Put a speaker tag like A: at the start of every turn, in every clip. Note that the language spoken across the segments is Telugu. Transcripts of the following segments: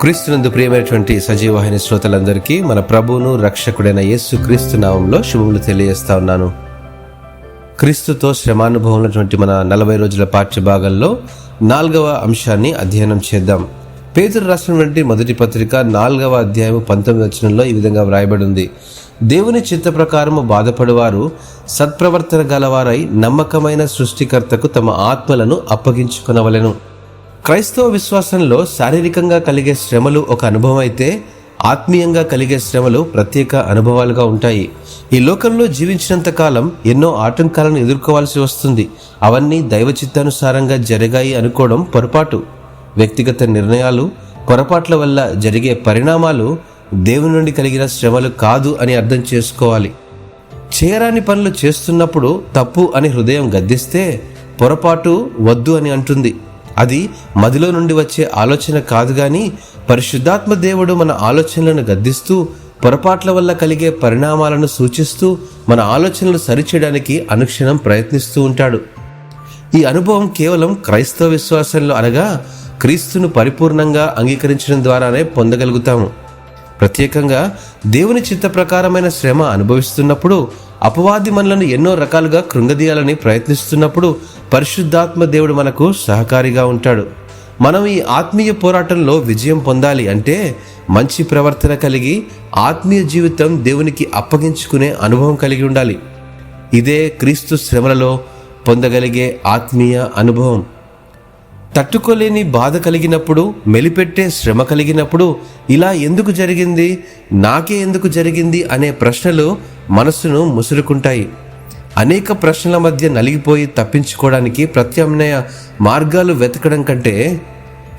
A: క్రీస్తునందు ప్రియమైనటువంటి సజీవవాహిని శ్రోతలందరికీ మన ప్రభువును రక్షకుడైన యేసు క్రీస్తు నామంలో శుభములు తెలియజేస్తా ఉన్నాను. క్రీస్తుతో శ్రమానుభవం ఉన్నటువంటి మన నలభై రోజుల పాఠ్య భాగంలో నాలుగవ అంశాన్ని అధ్యయనం చేద్దాం. పేదరు రాసినటువంటి మొదటి పత్రిక నాలుగవ అధ్యాయం పంతొమ్మిది వచనంలో ఈ విధంగా వ్రాయబడి ఉంది దేవుని చిత్త ప్రకారము బాధపడేవారు సత్ప్రవర్తన గలవారై నమ్మకమైన సృష్టికర్తకు తమ ఆత్మలను అప్పగించుకొనవలెను. క్రైస్తవ విశ్వాసంలో శారీరకంగా కలిగే శ్రమలు ఒక అనుభవం అయితే ఆత్మీయంగా కలిగే శ్రమలు ప్రత్యేక అనుభవాలుగా ఉంటాయి. ఈ లోకంలో జీవించినంత కాలం ఎన్నో ఆటంకాలను ఎదుర్కోవాల్సి వస్తుంది. అవన్నీ దైవ చిత్తానుసారంగా జరిగాయి అనుకోవడం పొరపాటు. వ్యక్తిగత నిర్ణయాలు పొరపాట్ల వల్ల జరిగే పరిణామాలు దేవుని నుండి కలిగిన శ్రమలు కాదు అని అర్థం చేసుకోవాలి. చేయరాని పనులు చేస్తున్నప్పుడు తప్పు అని హృదయం గద్దిస్తే పొరపాటు వద్దు అని అంటుంది. అది మదిలో నుండి వచ్చే ఆలోచన కాదు కానీ పరిశుద్ధాత్మ దేవుడు మన ఆలోచనలను గద్దిస్తూ పొరపాట్ల వల్ల కలిగే పరిణామాలను సూచిస్తూ మన ఆలోచనలు సరిచేయడానికి అనుక్షణం ప్రయత్నిస్తూ ఉంటాడు. ఈ అనుభవం కేవలం క్రైస్తవ విశ్వాసంలో అనగా క్రీస్తును పరిపూర్ణంగా అంగీకరించడం ద్వారానే పొందగలుగుతాము. ప్రత్యేకంగా దేవుని చిత్త ప్రకారమైన శ్రమ అనుభవిస్తున్నప్పుడు అపవాది మనలను ఎన్నో రకాలుగా కృంగదీయాలని ప్రయత్నిస్తున్నప్పుడు పరిశుద్ధాత్మ దేవుడు మనకు సహకారిగా ఉంటాడు. మనం ఈ ఆత్మీయ పోరాటంలో విజయం పొందాలి అంటే మంచి ప్రవర్తన కలిగి ఆత్మీయ జీవితం దేవునికి అప్పగించుకునే అనుభవం కలిగి ఉండాలి. ఇదే క్రీస్తు శ్రమలలో పొందగలిగే ఆత్మీయ అనుభవం. తట్టుకోలేని బాధ కలిగినప్పుడు మెలిపెట్టే శ్రమ కలిగినప్పుడు ఇలా ఎందుకు జరిగింది నాకే ఎందుకు జరిగింది అనే ప్రశ్నలు మనసును ముసురుకుంటాయి. అనేక ప్రశ్నల మధ్య నలిగిపోయి తప్పించుకోవడానికి ప్రత్యామ్నాయ మార్గాలు వెతకడం కంటే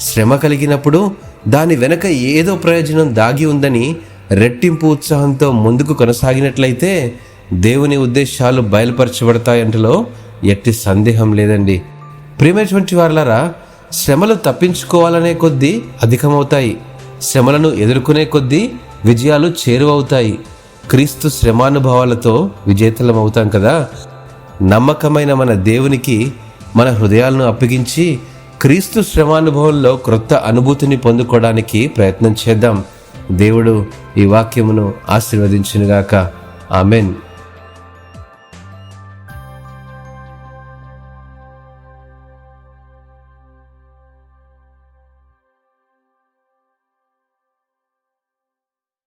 A: శ్రమ కలిగినప్పుడు దాని వెనక ఏదో ప్రయోజనం దాగి ఉందని రెట్టింపు ఉత్సాహంతో ముందుకు కొనసాగినట్లయితే దేవుని ఉద్దేశాలు బయలుపరచబడతాయంటలో ఎట్టి సందేహం లేదండి. ప్రియమైనటువంటి వారులారా శ్రమలు తప్పించుకోవాలనే కొద్దీ అధికమవుతాయి. శ్రమలను ఎదుర్కొనే కొద్దీ విజయాలు చేరువవుతాయి. క్రీస్తు శ్రమానుభవాలతో విజేతలం అవుతాం కదా? నమ్మకమైన మన దేవునికి మన హృదయాలను అప్పగించి క్రీస్తు శ్రమానుభవంలో క్రొత్త అనుభూతిని పొందుకోవడానికి ప్రయత్నం చేద్దాం. దేవుడు ఈ వాక్యమును ఆశీర్వదించినగాక. ఆమెన్.